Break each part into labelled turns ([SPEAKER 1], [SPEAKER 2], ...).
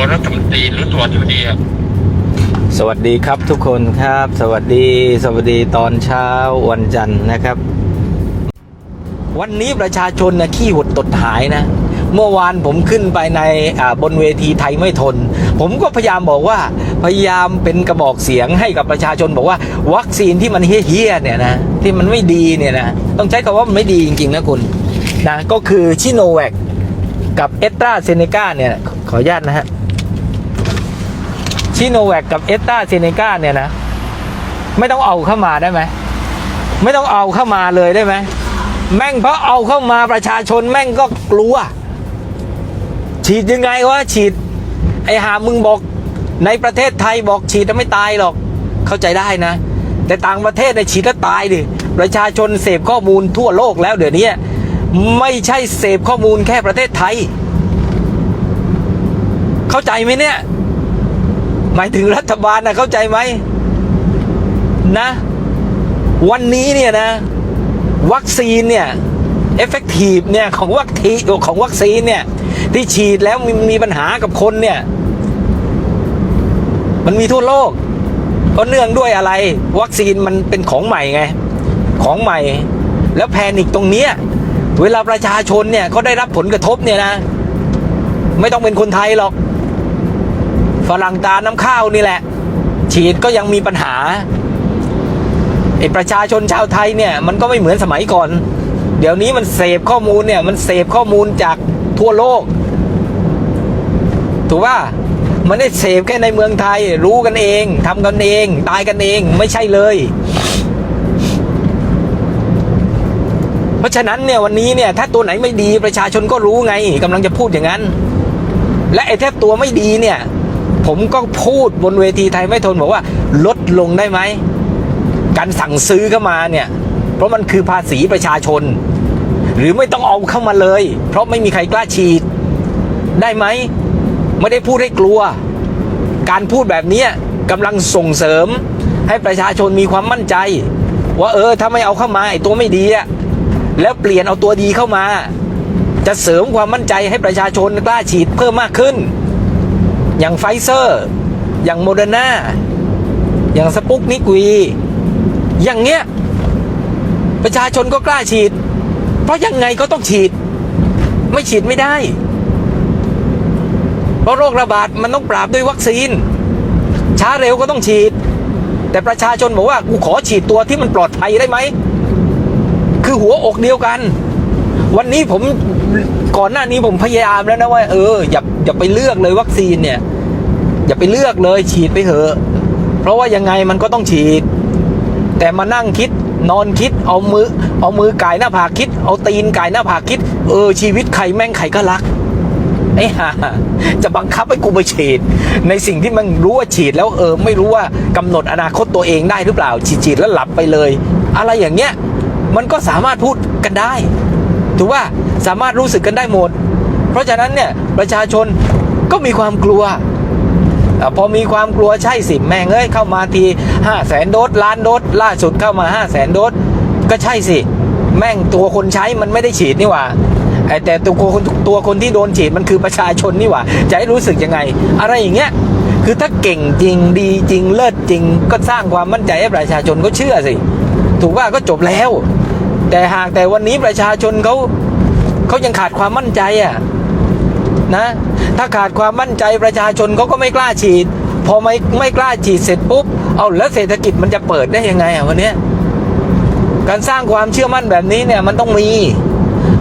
[SPEAKER 1] ตัวรัฐมนตรีหรือตัวอธิบดีอะ
[SPEAKER 2] สวัสดีครับทุกคนครับ สวัสดีสวัสดีตอนเช้าวันจันทร์นะครับ วันนี้ประชาชนนะขี้หดตดหายนะ เมื่อวานผมขึ้นไปในบนเวทีไทยไม่ทน ผมก็พยายามบอกว่าพยายามเป็นกระบอกเสียงให้กับประชาชนบอกว่า วัคซีนที่มันเฮี้ยเนี่ยนะที่มันไม่ดีเนี่ยนะต้องใช้คำว่ามันไม่ดีจริงๆนะคุณนะก็คือชิโนแวคกับเอสตราเซเนกาเนี่ยขออนุญาตนะฮะ ชิโนแวคกับเอสตาเซเนกาเนี่ยนะ ไม่ต้องเอาเข้ามาได้ไหม ไม่ต้องเอาเข้ามาเลยได้ไหม แม่งเพราะเอาเข้ามาประชาชนแม่งก็กลัว ฉีดยังไงวะฉีด ไอหามึงบอกในประเทศไทยบอกฉีดแล้วไม่ตายหรอก เข้าใจได้นะ แต่ต่างประเทศในฉีดแล้วตายดิประชาชนเสพข้อมูลทั่วโลกแล้วเดี๋ยวนี้ไม่ใช่เสพข้อมูลแค่ประเทศไทย เข้าใจไหมเนี่ย หมายถึงรัฐบาลนะเข้าใจไหมนะ วันนี้เนี่ยนะ วัคซีนเนี่ยเอฟเฟกตีฟเนี่ยของวัคซีของวัคซีนเนี่ย ที่ฉีดแล้วมีมีปัญหากับคนเนี่ย มันมีทั่วโลกก็เนื่องด้วยอะไร วัคซีนมันเป็นของใหม่ไง ของใหม่ แล้วแพนิกตรงเนี้ยเวลาประชาชนเนี่ยเขาได้รับผลกระทบเนี่ยนะ ไม่ต้องเป็นคนไทยหรอก ฝรั่งตาน้ำข้าวนี่แหละ ฉีดก็ยังมีปัญหาไอประชาชนชาวไทยเนี่ยมันก็ไม่เหมือนสมัยก่อน เดี๋ยวนี้มันเสพข้อมูลเนี่ยมันเสพข้อมูลจากทั่วโลก ถูกป่ะมันได้เสพแค่ในเมืองไทย รู้กันเองทำกันเอง ตายกันเองไม่ใช่เลย เพราะฉะนั้นเนี่ยวันนี้เนี่ยถ้าตัวไหนไม่ดีประชาชนก็รู้ไงกำลังจะพูดอย่างนั้น และไอ้แทบตัวไม่ดีเนี่ย ผมก็พูดบนเวทีไทยไม่ทนบอกว่าลดลงได้ไหม การสั่งซื้อเข้ามาเนี่ย เพราะมันคือภาษีประชาชน หรือไม่ต้องเอาเข้ามาเลย เพราะไม่มีใครกล้าฉีด ได้ไหม ไม่ได้พูดให้กลัว การพูดแบบนี้กำลังส่งเสริมให้ประชาชนมีความมั่นใจ ว่าเออถ้าไม่เอาเข้ามาไอ้ตัวไม่ดีอะแล้วเปลี่ยนเอาตัวดีเข้ามา จะเสริมความมั่นใจให้ประชาชนกล้าฉีดเพิ่มมากขึ้น อย่างไฟเซอร์ อย่างโมเดอร์นาอย่างสปุกนิกวีอย่างเงี้ยประชาชนก็กล้าฉีด เพราะยังไงก็ต้องฉีด ไม่ฉีดไม่ได้ เพราะโรคระบาดมันต้องปราบด้วยวัคซีน ช้าเร็วก็ต้องฉีด แต่ประชาชนบอกว่ากูขอฉีดตัวที่มันปลอดภัยได้ไหม คือหัวอกเดียวกัน วันนี้ผมก่อนหน้านี้ผมพยายามแล้วนะว่า เอออย่าอย่าไปเลือกเลยวัคซีนเนี่ย อย่าไปเลือกเลยฉีดไปเถอะเพราะว่ายังไงมันก็ต้องฉีด แต่มานั่งคิดนอนคิดเอามือเอามือไก่หน้าผากคิด เอาตีนไก่หน้าผากคิด เออ ชีวิตใครแม่งใครก็รักไอ้ห่าจะบังคับให้กูไปฉีด ในสิ่งที่มันรู้ว่าฉีดแล้วเออ ไม่รู้ว่ากำหนดอนาคตตัวเองได้หรือเปล่าฉีดฉีดแล้วหลับไปเลย อะไรอย่างเงี้ยมันก็สามารถพูดกันได้ ถูกว่าสามารถรู้สึกกันได้หมด เพราะฉะนั้นเนี่ยประชาชนก็มีความกลัวอพอมีความกลัวใช่สิแม่งเอ้ยเข้ามาทีห้าแสนโดสล้านโดสล่าสุดเข้ามาห้าแสนโดสก็ใช่สิ แม่งตัวคนใช้มันไม่ได้ฉีดนี่หว่าแต่ตัวคนตัวคนที่โดนฉีดมันคือประชาชนนี่หว่า จะให้รู้สึกยังไง อะไรอย่างเงี้ยคือถ้าเก่งจริงดีจริงเลิศจริง ก็สร้างความมั่นใจให้ประชาชนก็เชื่อสิ ถูกว่าก็จบแล้ว แต่หากแต่วันนี้ประชาชนเขาเขายังขาดความมั่นใจอะนะ ถ้าขาดความมั่นใจประชาชนเขาก็ไม่กล้าฉีด พอไม่ไม่กล้าฉีดเสร็จปุ๊บเอาแล้วเศรษฐกิจมันจะเปิดได้ยังไงอะวันนี้การสร้างความเชื่อมั่นแบบนี้เนี่ยมันต้องมี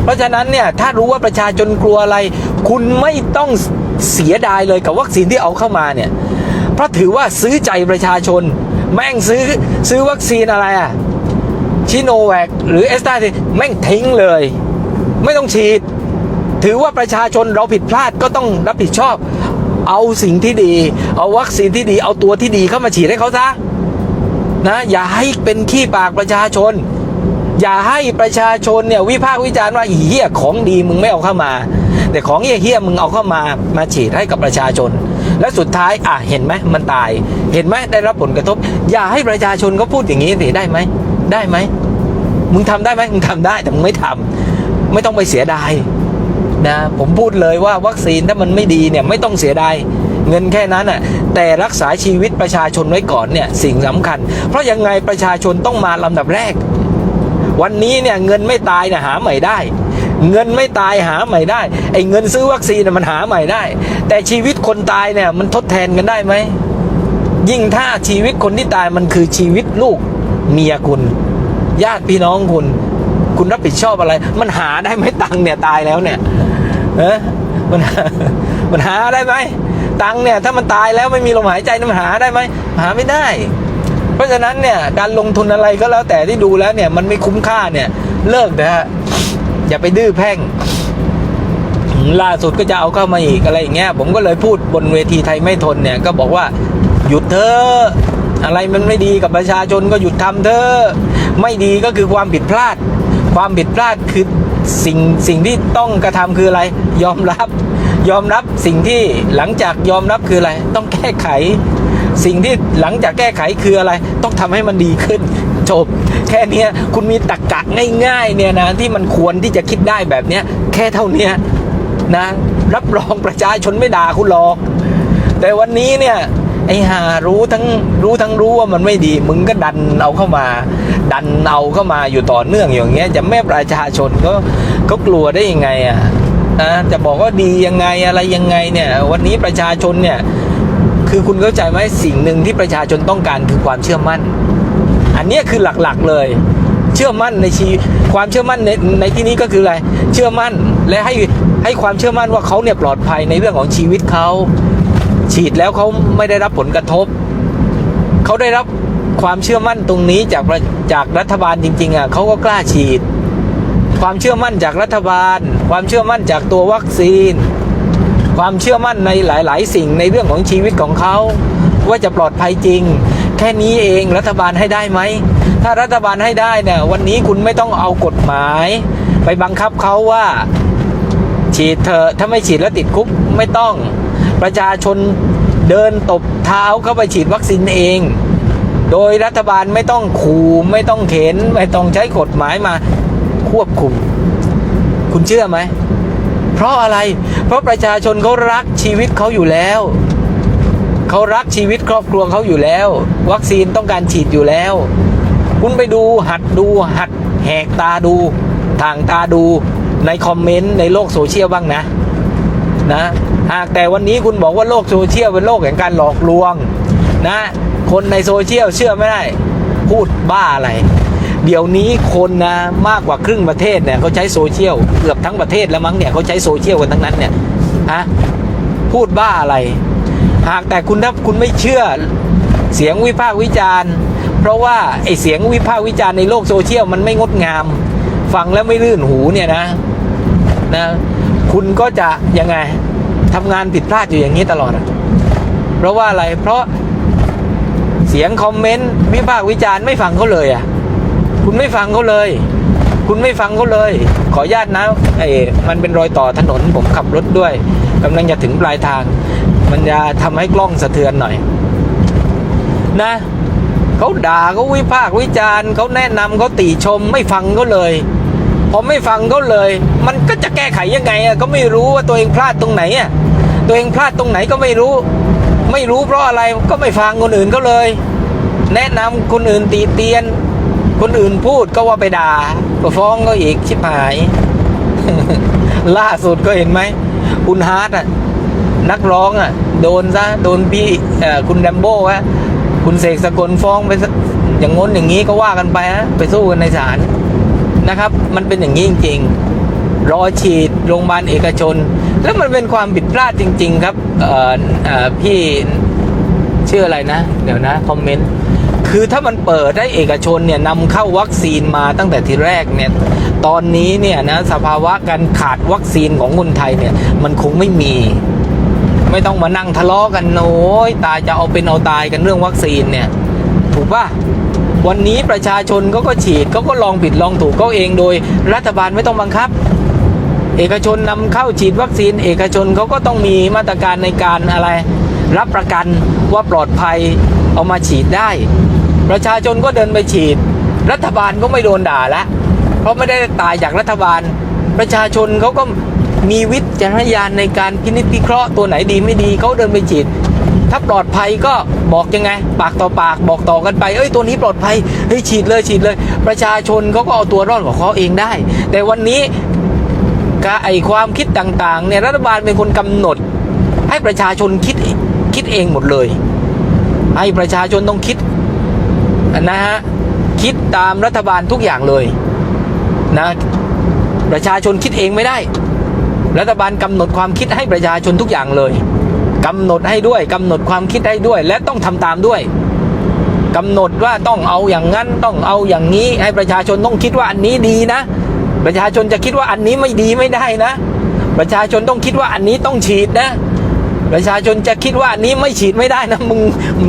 [SPEAKER 2] เพราะฉะนั้นเนี่ยถ้ารู้ว่าประชาชนกลัวอะไร คุณไม่ต้องเสียดายเลยกับวัคซีนที่เอาเข้ามาเนี่ยเพราะถือว่าซื้อใจประชาชน แม่งซื้อซื้อวัคซีนอะไรอะ ชิโนแวคหรือเอสตาแม่งทิ้งเลย ไม่ต้องฉีด ถือว่าประชาชนเราผิดพลาดก็ต้องรับผิดชอบ เอาสิ่งที่ดี เอาวัคซีนที่ดี เอาตัวที่ดีเข้ามาฉีดให้เขาซะนะอย่าให้เป็นขี้ปากประชาชน อย่าให้ประชาชนเนี่ยวิพากษ์วิจารณ์ว่าเหี้ยของดีมึงไม่เอาเข้ามา แต่ของเหี้ยเหี้ยมึงเอาเข้ามามาฉีดให้กับประชาชน และสุดท้ายอะเห็นไหมมันตาย เห็นไหมได้รับผลกระทบ อย่าให้ประชาชนก็พูดอย่างนี้สิได้ไหมได้ไหมมึงทำได้ไหมมึงทำได้แต่มึงไม่ทำไม่ต้องไปเสียดายนะผมพูดเลยว่าวัคซีนถ้ามันไม่ดีเนี่ยไม่ต้องเสียดายเงินแค่นั้นอะแต่รักษาชีวิตประชาชนไว้ก่อนเนี่ยสิ่งสำคัญ เพราะยังไงประชาชนต้องมาลำดับแรก วันนี้เนี่ยเงินไม่ตายเนี่ยหาใหม่ได้ เงินไม่ตายหาใหม่ได้ไอ้เงินซื้อวัคซีนน่ะมันหาใหม่ได้ แต่ชีวิตคนตายเนี่ยมันทดแทนกันได้ไหมยิ่งถ้าชีวิตคนที่ตายมันคือชีวิตลูกเมียคุณ ญาติพี่น้องคุณ คุณรับผิดชอบอะไร มันหาได้ไหมตังเนี่ยตายแล้วเนี่ยเออมันมันหาได้ไหมตังเนี่ยถ้ามันตายแล้วไม่มีลมหายใจมันหาได้ไหมหาไม่ได้ เพราะฉะนั้นเนี่ยการลงทุนอะไรก็แล้วแต่ที่ดูแล้วเนี่ยมันไม่คุ้มค่าเนี่ยเลิกนะฮะอย่าไปดื้อแพ่งล่าสุดก็จะเอาเข้ามาอีกอะไรอย่างเงี้ยผมก็เลยพูดบนเวทีไทยไม่ทนเนี่ยก็บอกว่าหยุดเถอะอะไรมันไม่ดีกับประชาชนก็หยุดทำเถอะไม่ดีก็คือความผิดพลาด ความผิดพลาดคือสิ่งสิ่งที่ต้องกระทำคืออะไร ยอมรับ ยอมรับสิ่งที่หลังจากยอมรับคืออะไร ต้องแก้ไข สิ่งที่หลังจากแก้ไขคืออะไร ต้องทำให้มันดีขึ้น จบ แค่นี้คุณมีตรกกะง่ายๆเนี่ยนะที่มันควรที่จะคิดได้แบบเนี้ยแค่เท่านี้นะรับรองประชาชนไม่ด่าคุณหรอก แต่วันนี้เนี่ยไอ้หารู้ทั้งรู้ทั้งรู้ว่ามันไม่ดี มึงก็ดันเอาเข้ามา ดันเอาเข้ามาอยู่ต่อเนื่องอย่างเงี้ย จะแม่ประชาชนก็ก็กลัวได้ยังไงอะนะจะบอกว่าดียังไงอะไรยังไงเนี่ย วันนี้ประชาชนเนี่ย คือคุณเข้าใจไหมสิ่งหนึ่งที่ประชาชนต้องการคือความเชื่อมั่น อันนี้คือหลักๆเลย เชื่อมั่นในชีความเชื่อมั่นในในที่นี้ก็คืออะไร เชื่อมั่นและให้ให้ความเชื่อมั่นว่าเขาเนี่ยปลอดภัยในเรื่องของชีวิตเขาฉีดแล้วเขาไม่ได้รับผลกระทบ เขาได้รับความเชื่อมั่นตรงนี้จากจากรัฐบาลจริง ๆอะเขาก็กล้าฉีด ความเชื่อมั่นจากรัฐบาล ความเชื่อมั่นจากตัววัคซีน ความเชื่อมั่นในหลาย ๆ สิ่งในเรื่องของชีวิตของเขา ว่าจะปลอดภัยจริง แค่นี้เองรัฐบาลให้ได้ไหม ถ้ารัฐบาลให้ได้เนี่ยวันนี้คุณไม่ต้องเอากฎหมาย ไปบังคับเขาว่า ฉีดเถอะถ้าไม่ฉีดแล้วติดคุกไม่ต้องประชาชนเดินตบเท้าเข้าไปฉีดวัคซีนเอง โดยรัฐบาลไม่ต้องขู่ไม่ต้องเข็น ไม่ต้องใช้กฎหมายมาควบคุม คุณเชื่อไหม เพราะอะไร เพราะประชาชนเขารักชีวิตเขาอยู่แล้วเขารักชีวิตครอบครัวเขาอยู่แล้ว วัคซีนต้องการฉีดอยู่แล้ว คุณไปดูหัดดูหัดแหกตาดูทางตาดูในคอมเมนต์ในโลกโซเชียลบ้างนะนะหากแต่วันนี้คุณบอกว่าโลกโซเชียลเป็นโลกแห่งการหลอกลวงนะคนในโซเชียลเชื่อไม่ได้ พูดบ้าอะไร เดี๋ยวนี้คนนะมากกว่าครึ่งประเทศเนี่ยเขาใช้โซเชียลเกือบทั้งประเทศแล้วมั้งเนี่ยเขาใช้โซเชียลกันทั้งนั้นเนี่ยฮะพูดบ้าอะไร หากแต่คุณถ้าคุณไม่เชื่อเสียงวิพากษ์วิจารณ์ เพราะว่าไอเสียงวิพากษ์วิจารณ์ในโลกโซเชียลมันไม่งดงาม ฟังแล้วไม่ลื่นหูเนี่ยนะนะคุณก็จะยังไงทำงานผิดพลาดอยู่อย่างนี้ตลอด เพราะว่าอะไรเพราะเสียงคอมเมนต์วิพากษ์วิจารณ์ไม่ฟังเขาเลยอะ คุณไม่ฟังเขาเลย คุณไม่ฟังเขาเลย ขออนุญาตนะไอ้มันเป็นรอยต่อถนนผมขับรถด้วยกำลังจะถึงปลายทาง มันจะทำให้กล้องสะเทือนหน่อย นะเขาด่าเขาวิพากษ์วิจารณ์เขาแนะนำเขาติชมไม่ฟังเขาเลยพอไม่ฟังเขาเลย มันก็จะแก้ไขยังไงอะก็ไม่รู้ว่าตัวเองพลาดตรงไหนอะตัวเองพลาดตรงไหนก็ไม่รู้ ไม่รู้เพราะอะไรก็ไม่ฟังคนอื่นเขาเลย แนะนำคนอื่นตีเตียน คนอื่นพูดก็ว่าไปด่าก็ฟ้องก็อีกชิบหาย ล่าสุดก็เห็นไหม คุณฮาร์ดอะ นักร้องอะ โดนซะ โดนพี่คุณแรมโบ้ฮะคุณเสกสกลฟ้องไปอย่างง้นอย่างนี้ก็ว่ากันไปฮะไปสู้กันในศาลนะครับ มันเป็นอย่างนี้จริงๆ รอฉีดโรงพยาบาลเอกชน แล้วมันเป็นความผิดพลาดจริง ๆ ครับพี่ชื่ออะไรนะ เดี๋ยวนะ คอมเมนต์ คือถ้ามันเปิดได้เอกชนเนี่ยนำเข้าวัคซีนมาตั้งแต่ทีแรกเนี่ยตอนนี้เนี่ยนะสภาวะการขาดวัคซีนของคนไทยเนี่ยมันคงไม่มี ไม่ต้องมานั่งทะเลาะกันโอ้ยตายจะเอาเป็นเอาตายกันเรื่องวัคซีนเนี่ยถูกป่ะวันนี้ประชาชนเขาก็ฉีดเขาก็ลองผิดลองถูกเขาเองโดย รัฐบาลไม่ต้องบังคับ เอกชนนำเข้าฉีดวัคซีน เอกชนเขาก็ต้องมีมาตรการในการอะไร รับประกันว่าปลอดภัยเอามาฉีดได้ ประชาชนก็เดินไปฉีด รัฐบาลก็ไม่โดนด่าละเพราะไม่ได้ตายจากรัฐบาล ประชาชนเขาก็มีวิจารณญาณในการพินิจพิเคราะห์ตัวไหนดีไม่ดีเขาเดินไปฉีด ถ้าปลอดภัยก็บอกยังไง ปากต่อปากบอกต่อกันไป เอ้ยตัวนี้ปลอดภัยเฮ้ยฉีดเลยฉีดเลย ประชาชนเขาก็เอาตัวรอดของเขาเองได้ แต่วันนี้กไอความคิดต่างๆเนี่ยรัฐบาลเป็นคนกำหนด ให้ประชาชนคิดคิดเองหมดเลย ให้ประชาชนต้องคิด นะฮะคิดตามรัฐบาลทุกอย่างเลยนะประชาชนคิดเองไม่ได้ รัฐบาลกำหนดความคิดให้ประชาชนทุกอย่างเลยกำหนดให้ด้วยกำหนดความคิดให้ด้วย และต้องทำตามด้วยกำหนดว่าต้องเอาอย่างนั้นต้องเอาอย่างนี้ให้ประชาชนต้องคิดว่าอันนี้ดีนะ ประชาชนจะคิดว่าอันนี้ไม่ดีไม่ได้นะ ประชาชนต้องคิดว่าอันนี้ต้องฉีดนะ ประชาชนจะคิดว่านี้ไม่ฉีดไม่ได้นะมึง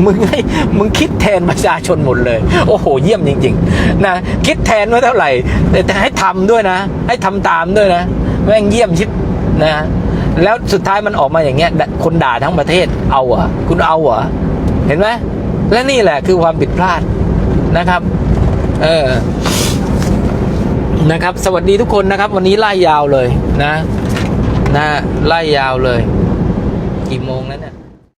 [SPEAKER 2] มึงให้มึงคิดแทนประชาชนหมดเลย โอ้โห เยี่ยมจริง ๆ นะคิดแทนว่าเท่าไหร่ แต่ให้ทำด้วยนะ ให้ทำตามด้วยนะแม่งเยี่ยมชิบนะแล้วสุดท้ายมันออกมาอย่างเงี้ยคนด่าทั้งประเทศเอาเหรอคุณเอาเหรอเห็นไหมและนี่แหละคือความผิดพลาดนะครับ เออนะครับ สวัสดีทุกคนนะครับ วันนี้ไล่ยาวเลยนะ นะไล่ยาวเลย กี่โมงแล้วเนี่ย